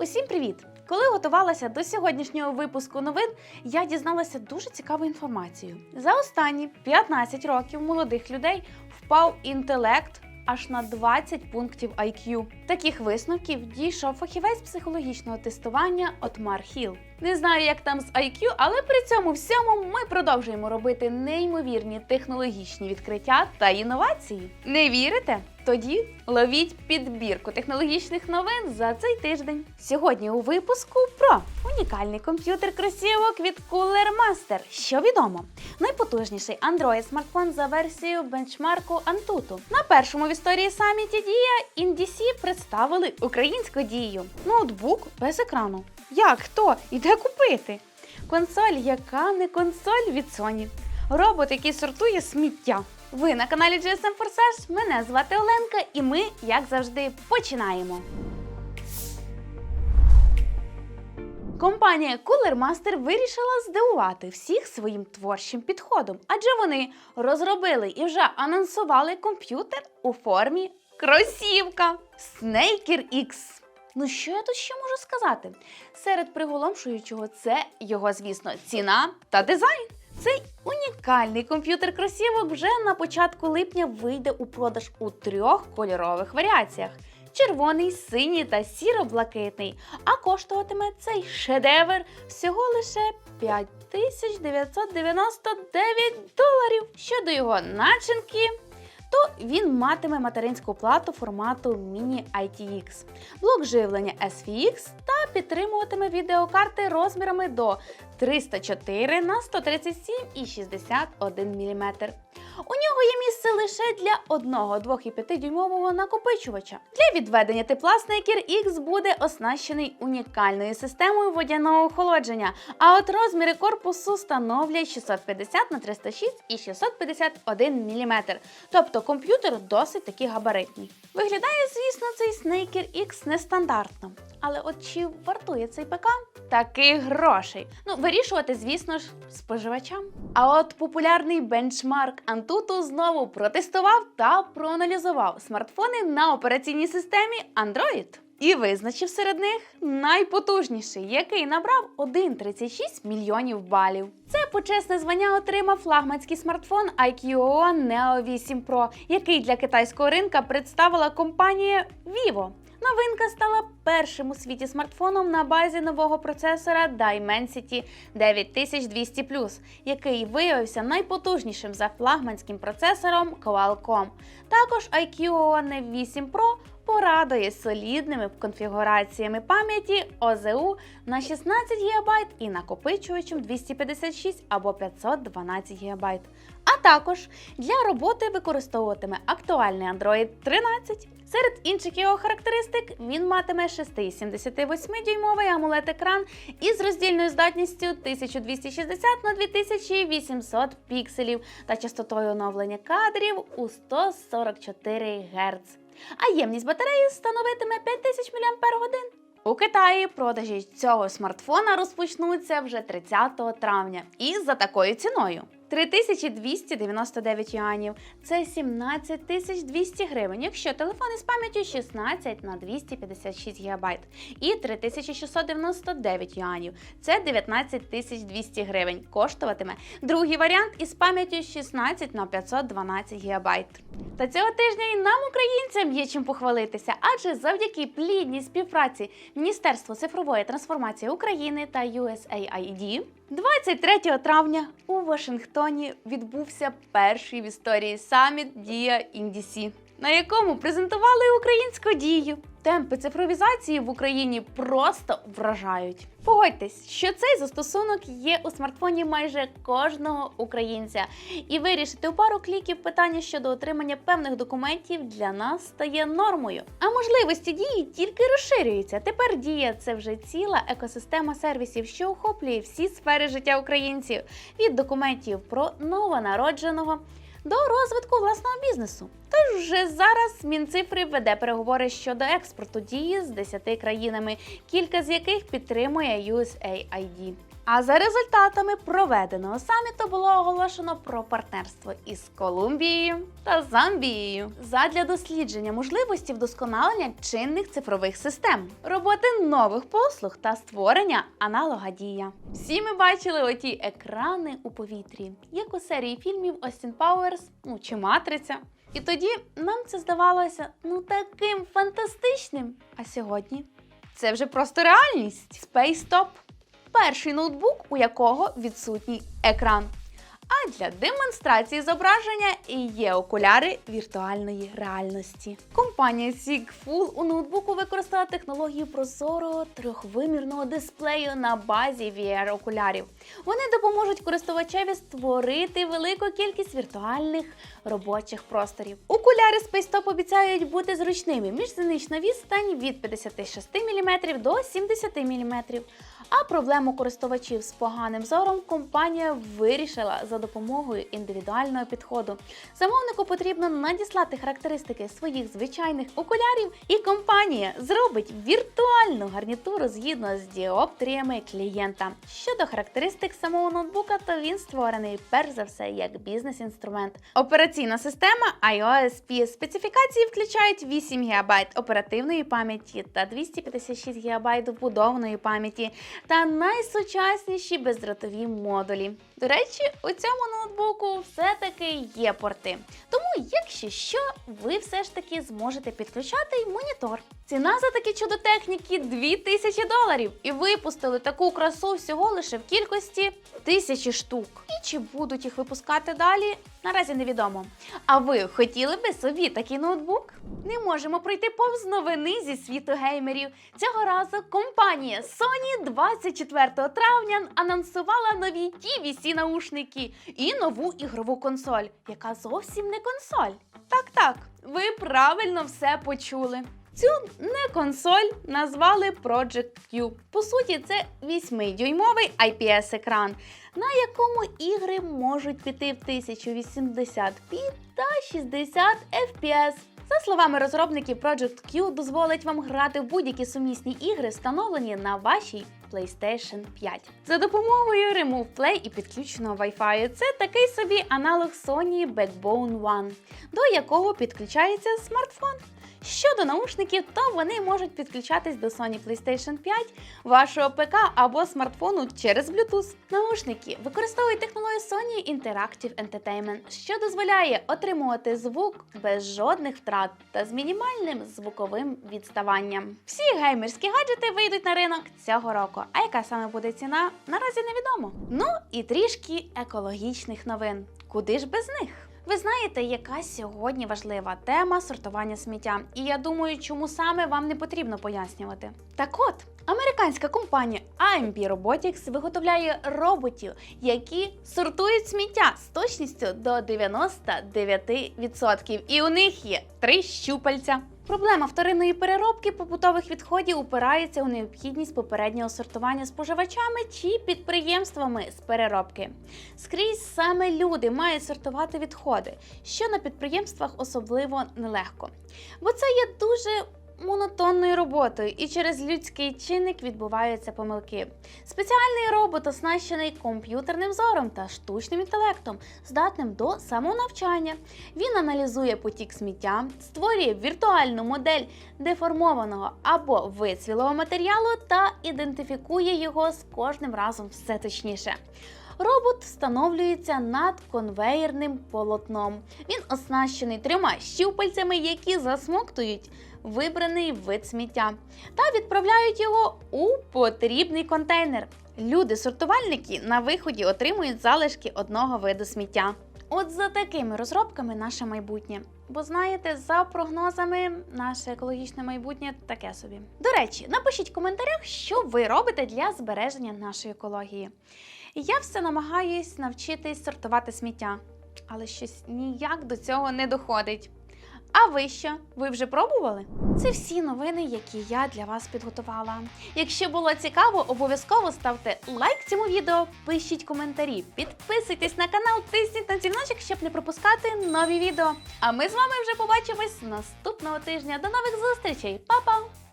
Усім привіт! Коли готувалася до сьогоднішнього випуску новин, я дізналася дуже цікаву інформацію. За останні 15 років молодих людей впав інтелект аж на 20 пунктів IQ. Таких висновків дійшов фахівець психологічного тестування Отмар Хіл. Не знаю, як там з IQ, але при цьому всьому ми продовжуємо робити неймовірні технологічні відкриття та інновації. Не вірите? Тоді ловіть підбірку технологічних новин за цей тиждень. Сьогодні у випуску про унікальний комп'ютер кросівок від Cooler Master. Що відомо? Найпотужніший Android смартфон за версією бенчмарку Antutu. На першому в історії саміті Дія InDC представили українську дію. Ноутбук без екрану. Як хто і де купити? Консоль, яка не консоль від Sony. Робот, який сортує сміття. Ви на каналі GSM Forsage, мене звати Оленка, і ми, як завжди, починаємо. Компанія Cooler Master вирішила здивувати всіх своїм творчим підходом, адже вони розробили і вже анонсували комп'ютер у формі кросівка Snaker X. Ну що я тут ще можу сказати? Серед приголомшуючого це його, звісно, ціна та дизайн. Цей унікальний комп'ютер кросівок вже на початку липня вийде у продаж у трьох кольорових варіаціях: червоний, синій та сіро-блакитний. А коштуватиме цей шедевр всього лише 5999 доларів. Щодо його начинки, то він матиме материнську плату формату Mini ITX, блок живлення SVX та підтримуватиме відеокарти розмірами до 304 на 137 і 61 мм. У нього є місце лише для одного 2,5 дюймового накопичувача. Для відведення тепла Snaker X буде оснащений унікальною системою водяного охолодження, а от розміри корпусу становлять 650 на 306 і 651 мм. Тобто комп'ютер досить таки габаритний. Виглядає, звісно, цей Snaker X нестандартно. Але от чи вартує цей ПК таких грошей? Ну, вирішувати, звісно ж, споживачам. А от популярний бенчмарк Antutu знову протестував та проаналізував смартфони на операційній системі Android. І визначив серед них найпотужніший, який набрав 1,36 мільйонів балів. Це почесне звання отримав флагманський смартфон IQOO Neo 8 Pro, який для китайського ринка представила компанія Vivo. Новинка стала першим у світі смартфоном на базі нового процесора Dimensity 9200 який виявився найпотужнішим за флагманським процесором Qualcomm. Також IQ One 8 Pro порадує солідними конфігураціями пам'яті ОЗУ на 16 ГБ і накопичувачем 256 або 512 ГБ. А також для роботи використовуватиме актуальний Android 13. Серед інших його характеристик він матиме 6,78-дюймовий AMOLED-екран із роздільною здатністю 1260 на 2800 пікселів та частотою оновлення кадрів у 144 Гц. А ємність батареї становитиме 5000 мАч. У Китаї продажі цього смартфона розпочнуться вже 30 травня і за такою ціною. 3299 юанів це 17200 гривень, якщо телефон із пам'яттю 16 на 256 ГБ. І 3699 юанів це 19200 гривень. Коштуватиме другий варіант із пам'яттю 16 на 512 ГБ. Та цього тижня і нам, українцям, є чим похвалитися, адже завдяки плідній співпраці Міністерства цифрової трансформації України та USAID 23 травня у Вашингтоні відбувся перший в історії саміт Дія Індісі, на якому презентували українську дію. Темпи цифровізації в Україні просто вражають. Погодьтесь, що цей застосунок є у смартфоні майже кожного українця, і вирішити у пару кліків питання щодо отримання певних документів для нас стає нормою. А можливості дії тільки розширюються. Тепер дія це вже ціла екосистема сервісів, що охоплює всі сфери життя українців від документів про новонародженого до розвитку власного бізнесу. Тож вже зараз Мінцифри веде переговори щодо експорту дії з 10 країнами, кілька з яких підтримує USAID. А за результатами проведеного саміту було оголошено про партнерство із Колумбією та Замбією задля дослідження можливості вдосконалення чинних цифрових систем, роботи нових послуг та створення аналога дія. Всі ми бачили оті екрани у повітрі, як у серії фільмів Остін Пауерс ну чи Матриця. І тоді нам це здавалося ну таким фантастичним. А сьогодні це вже просто реальність. SpaceTop – перший ноутбук, у якого відсутній екран. А для демонстрації зображення є окуляри віртуальної реальності. Компанія Sigfool у ноутбуку використала технологію прозорого трьохвимірного дисплею на базі VR-окулярів. Вони допоможуть користувачеві створити велику кількість віртуальних робочих просторів. Окуляри SpaceTop обіцяють бути зручними. Міжзенична відстань від 56 мм до 70 мм. А проблему користувачів з поганим зором компанія вирішила за допомогою індивідуального підходу. Замовнику потрібно надіслати характеристики своїх звичайних окулярів, і компанія зробить віртуальну гарнітуру згідно з діоптріями клієнта. Щодо характеристик самого ноутбука, то він створений перш за все як бізнес-інструмент. Операційна система iOS P. Специфікації включають 8 ГБ оперативної пам'яті та 256 ГБ вбудованої пам'яті та найсучасніші бездротові модулі. До речі, у цьому ноутбуку все-таки є порти. Тому, якщо що, ви все ж таки зможете підключати й монітор. Ціна за такі чудо техніки 2000 доларів. І випустили таку красу всього лише в кількості тисячі штук. І чи будуть їх випускати далі, наразі невідомо. А ви хотіли би собі такий ноутбук? Не можемо пройти повз новини зі світу геймерів. Цього разу компанія Sony 24 травня анонсувала нові TVC наушники і нову ігрову консоль, яка зовсім не консоль. Так, так, ви правильно все почули. Цю не консоль назвали Project Q. По суті, це 8-дюймовий IPS-екран, на якому ігри можуть піти в 1080p та 60 FPS. За словами розробників, Project Q дозволить вам грати в будь-які сумісні ігри, встановлені на вашій PlayStation 5. За допомогою Remove Play і підключеного Wi-Fi. Це такий собі аналог Sony Backbone One, до якого підключається смартфон. Щодо наушників, то вони можуть підключатись до Sony PlayStation 5, вашого ПК або смартфону через Bluetooth. Наушники використовують технологію Sony Interactive Entertainment, що дозволяє отримувати звук без жодних втрат та з мінімальним звуковим відставанням. Всі геймерські гаджети вийдуть на ринок цього року. А яка саме буде ціна, наразі невідомо. Ну і трішки екологічних новин. Куди ж без них? Ви знаєте, яка сьогодні важлива тема сортування сміття, і я думаю, чому саме вам не потрібно пояснювати. Так от, американська компанія AMP Robotics виготовляє роботів, які сортують сміття з точністю до 99%. І у них є три щупальця. Проблема вторинної переробки побутових відходів упирається у необхідність попереднього сортування споживачами чи підприємствами з переробки. Скрізь саме люди мають сортувати відходи, що на підприємствах особливо нелегко. Бо це є дуже монотонною роботою, і через людський чинник відбуваються помилки. Спеціальний робот оснащений комп'ютерним зором та штучним інтелектом, здатним до самонавчання. Він аналізує потік сміття, створює віртуальну модель деформованого або вицвілого матеріалу та ідентифікує його з кожним разом все точніше. Робот встановлюється над конвеєрним полотном. Він оснащений трьома щупальцями, які засмоктують вибраний вид сміття та відправляють його у потрібний контейнер. Люди-сортувальники на виході отримують залишки одного виду сміття. От за такими розробками наше майбутнє. Бо знаєте, за прогнозами, наше екологічне майбутнє таке собі. До речі, напишіть в коментарях, що ви робите для збереження нашої екології. Я все намагаюсь навчитись сортувати сміття, але щось ніяк до цього не доходить. А ви що? Ви вже пробували? Це всі новини, які я для вас підготувала. Якщо було цікаво, обов'язково ставте лайк цьому відео, пишіть коментарі, підписуйтесь на канал, тисніть на дзвіночок, щоб не пропускати нові відео. А ми з вами вже побачимось наступного тижня. До нових зустрічей, Па-па!